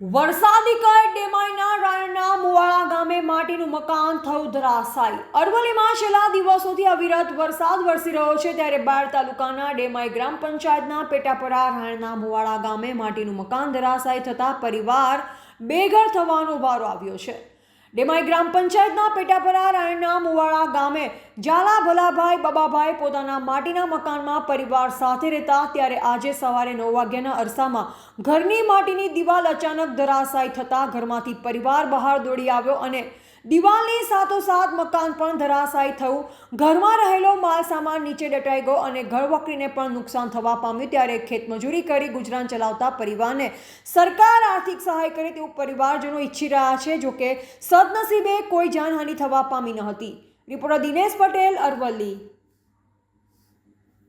વરસાદી કઈ ડેમાઈના રાયણના મુવાળા ગામે માટીનું મકાન થયું ધરાશાયી. અરવલ્લીમાં છેલ્લા દિવસોથી અવિરત વરસાદ વરસી રહ્યો છે ત્યારે બાર તાલુકાના ડેમાઈ ગ્રામ પંચાયતના પેટાપરા રાયણના મુવાળા ગામે માટીનું મકાન ધરાશાયી થતાં પરિવાર બેઘર થવાનો વારો આવ્યો છે. ડેમાઈ ગ્રામ પંચાયતના પેટાપરા રાયણના મુવાડા ગામે ઝાલા ભલાભાઈ બબાભાઈ પોતાના માટીના મકાનમાં પરિવાર સાથે રહેતા ત્યારે આજે સવારે નવ વાગ્યાના અરસામાં ઘરની માટીની દિવાલ અચાનક ધરાશાયી થતાં ઘરમાંથી પરિવાર બહાર દોડી આવ્યો અને દિવાલની સાથોસાથ મકાન પણ ધરાશાયી થયું. ઘરમાં રહેલો માલ સામાન નીચે દટાઈ ગયો અને ઘરવકરીને પણ નુકસાન થવા પામ્યું. ત્યારે ખેતમજૂરી કરી ગુજરાન ચલાવતા પરિવારને સરકાર આર્થિક સહાય કરે તેવું પરિવારજનો ઈચ્છી રહ્યા છે જોકે સદનસીબે કોઈ જાનહાનિ થવા પામી ન હતી. રિપોર્ટર દિનેશ પટેલ, અરવલ્લી.